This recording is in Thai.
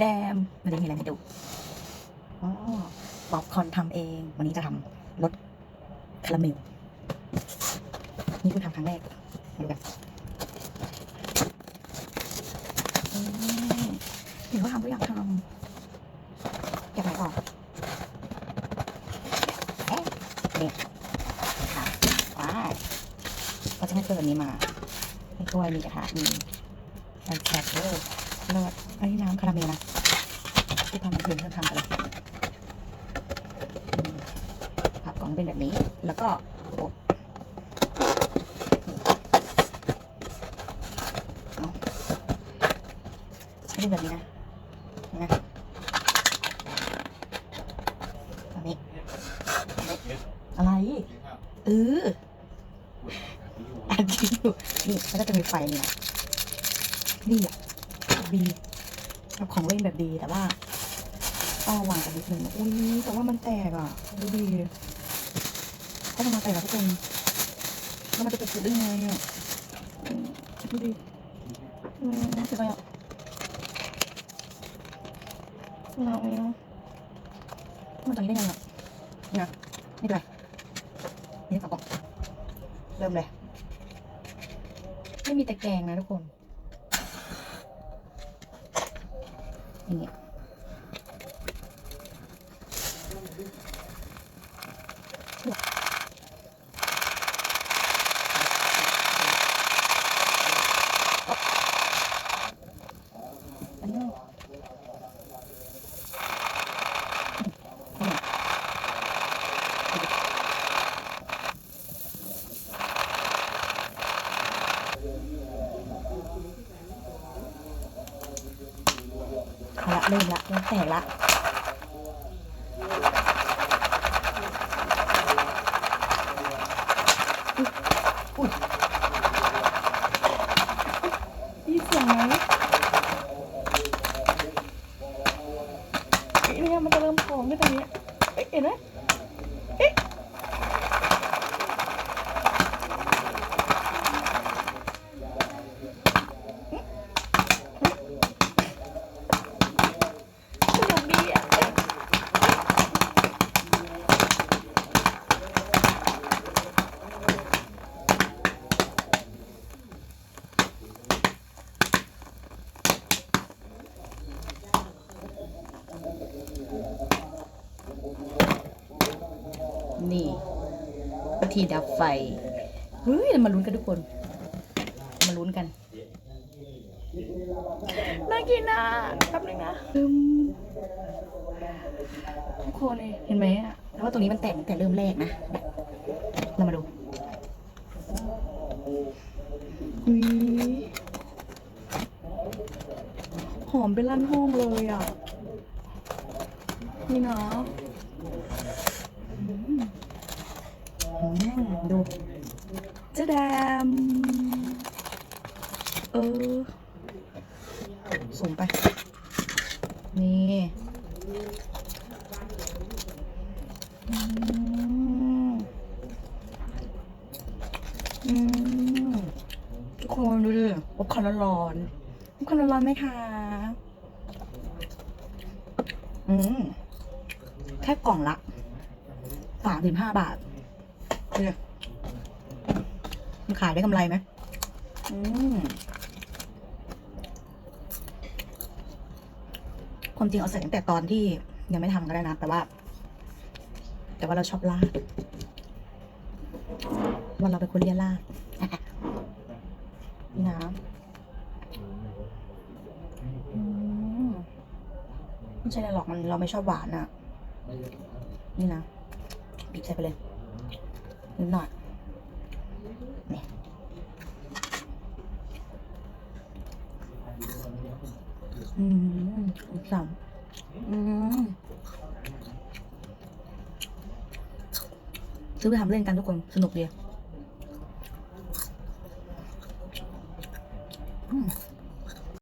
แดมวันนี้มีอะไรให้ดูอ๋อป๊อปคอนทำเอง วันนี้จะทำรสคาราเมล นี่คุณทำครั้งแรกดูกันอืมเห็นว่าทำก็อยากทำอยากไหนออกเอ๊ะเนี่ยค่ะว้าวก็จะให้เพื่อนนี้มาในถ้วยมีกระทะมีแอนแครเวอร์ เลิศอันนี้น้ำคาราเมลนะที่ทำเพื่อนเพื่อนทำกันเลยอืมผักกล่องเป็นแบบนี้ แล้วก็โอ้เอาให้เป็นแบบนี้นะนี่นะแบบนี้อะไรเอออันนี้อยู่นี่มันก็จะมีไฟนี่นะนี่อะ ดีแบบของเล่นแบบดีแต่ว่าต้องระวังกันนิดนึงอุ้ยแต่ว่ามันแตกอะดูดีถ้ามันมาแตกอะทุกคนแล้วมันจะเกิดขึ้นได้ไงเนี่ยดูดิอืมเสียดายอะเราเนาะมันจะนี้ได้ไงอะนี่นะนี่เป็นไรนี่กระป๋องเริ่มเลยไม่มีตะแกรงนะทุกคน อ เอาละเริ่มละเริ่มแต่ละอุ๊ยอุ๊ยนี่เสียงไหมเอ๊ะเนี่ยมันจะเริ่มพองด้วยตรงนี้เอ๊ะเห็นไหมเอ๊ะสนุกดีอะเอ๊ะ นี่วิธีดับไฟเฮ้ยเรามาลุ้นกันทุกคน มาลุ้นกันน่ากินอะแป๊บนึงนะทุกคนเห็นไหมอะแล้วว่าตรงนี้มันแตกตั้งแต่เริ่มแรกนะ เรามาดูอุ๊ยหอมเป็นลั่นห้องเลยอะ นี่นะอืมอืม ดูเจะแดมเออสูงไป นี่อืมอืมทุกคนดูดิอบคอนร้อนๆอบคอนร้อนๆไหมคะอืมแค่กล่องละสามสิบห้าบาท เนี่ยมันขายได้กำไรไหมอืมความจริงเอาใส่ตั้งแต่ตอนที่ยังไม่ทำก็ได้นะ แต่ว่า แต่ว่าเราชอบลาดวันเราเป็นคนเลียนลาดนี่นะอืมไม่ใช่อะไรหรอกมันเราไม่ชอบหวานอะนี่นะบีบใส่ไปเลย นิดหน่อยนี่อืมสัมอืมซื้อไปทำเล่นกันทุกคน สนุกดี